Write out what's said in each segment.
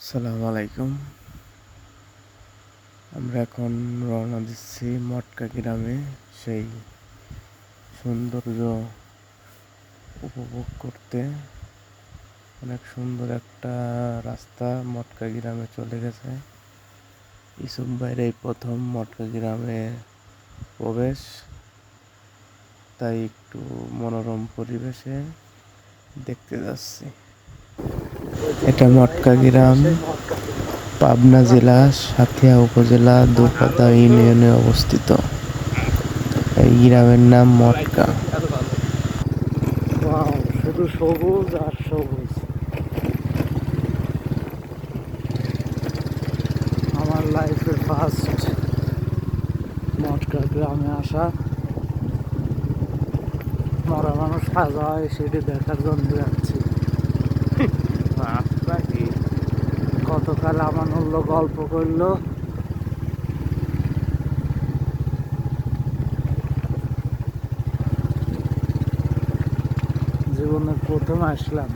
আসসালামু আলাইকুম। আমরা এখন রওনা দিচ্ছি মটকা গ্রামে। সেই সৌন্দর্য উপভোগ করতে। অনেক সুন্দর একটা রাস্তা মটকা গ্রামে চলে গেছে। ইসুম বাইরে প্রথম মটকা গ্রামে প্রবেশ। তাই একটু মনোরম পরিবেশে দেখতে যাচ্ছি। এটা মটকা গ্রাম, পাবনা জেলা, সাথিয়া উপজেলা, দুপাতা ইউনিয়নে অবস্থিত। এই গ্রামের নাম মটকা। শুধু সবুজ আর সবুজ। আমার লাইফের ফার্স্ট মটকা গ্রামে আসা। মরা মানুষ সাজা হয়, সেটি দেখার জন্য যাচ্ছি গতকাল আমানুল্য গল্প করল? জীবনে প্রথম আসলাম।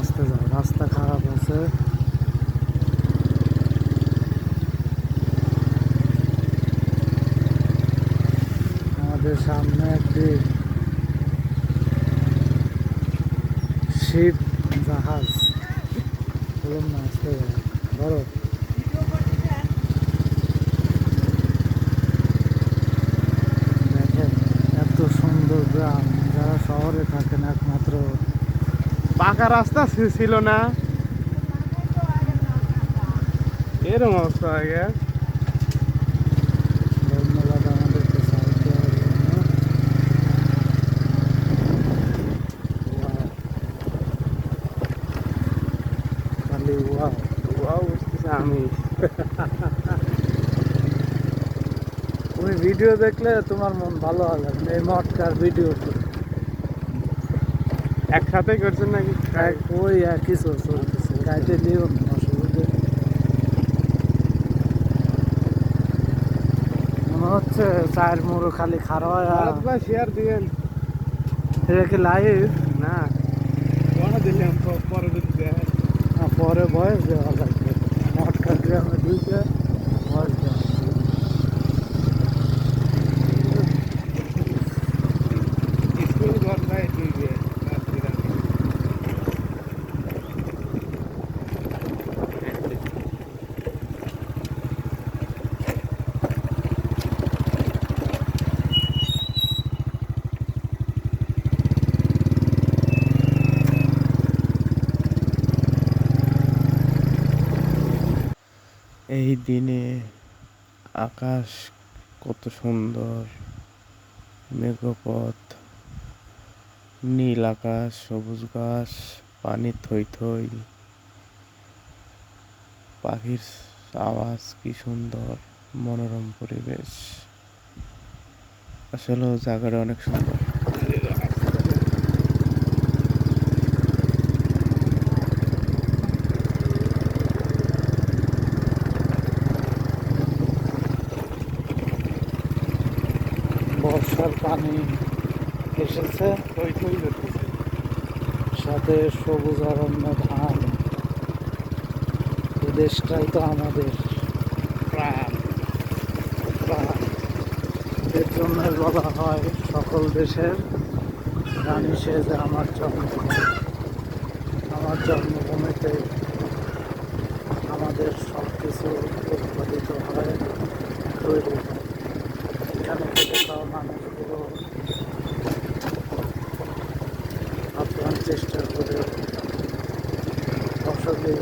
আসতে যাও রাস্তা খারাপ আছে। আমাদের সামনে একটি শিপ জাহাজ বলুন না আসতে বড় দেখেন, এত সুন্দর গ্রাম। যারা শহরে থাকেন একমাত্র। পাকা রাস্তা ছিল না? এরকম অবস্থা হয়ে গেছে তুমি ভিডিও দেখলে তোমার মন ভালো হবে। এই মটকার ভিডিও একসাথে করছেন নাকি? ওই একই চলতেছে। গাইতে দিও অসুবিধে। মনে হচ্ছে চায়ের মুড়ো খালি খারাপ শেয়ার দিবেন এটা কি লাইভ না। পরে দিলাম পরে পরে বয়স দেওয়া লাগবে। মটকা গ্রামে ঢুকে বয়স দেওয়া লাগবে। স্কুল ঘর ভাই দিবে এই দিনে আকাশ কত সুন্দর, মেঘপথ, নীল আকাশ, সবুজ গাছ, পানি থই থই। পাখির আওয়াজ কি সুন্দর, মনোরম পরিবেশ। আসলে জায়গাটা অনেক সুন্দর। বর্ষার পানি এসেছে। থই করতেছে সাথে সবুজ অরণ্য ধান। দেশটাই তো আমাদের প্রাণ। প্রাণ। এর জন্য বলা হয়, সকল দেশের রানী সেজে আমার জন্মভূমি। আমার জন্মভূমিতে আমাদের সব কিছু উৎপাদিত হয়। তৈরি হয়। চেষ্টা করে ফসলে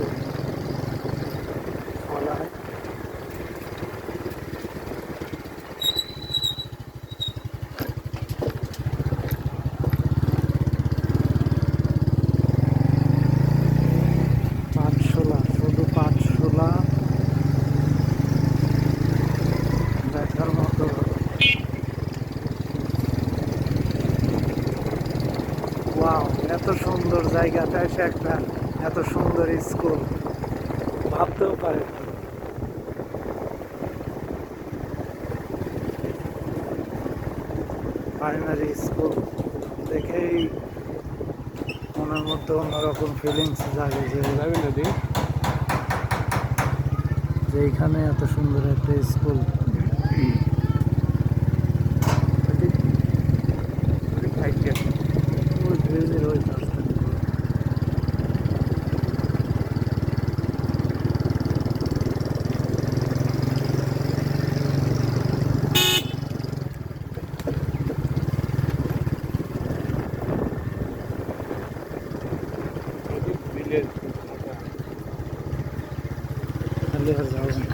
জায়গাটা এসে একটা এত সুন্দর স্কুল। ভাবতেও পারে প্রাইমারি স্কুল দেখেই মনের মধ্যে অন্যরকম ফিলিংস জাগে যে যে এইখানে এত সুন্দর একটা স্কুল ওই ব্রিজের ওই পাশটা যাওয়া যায় না।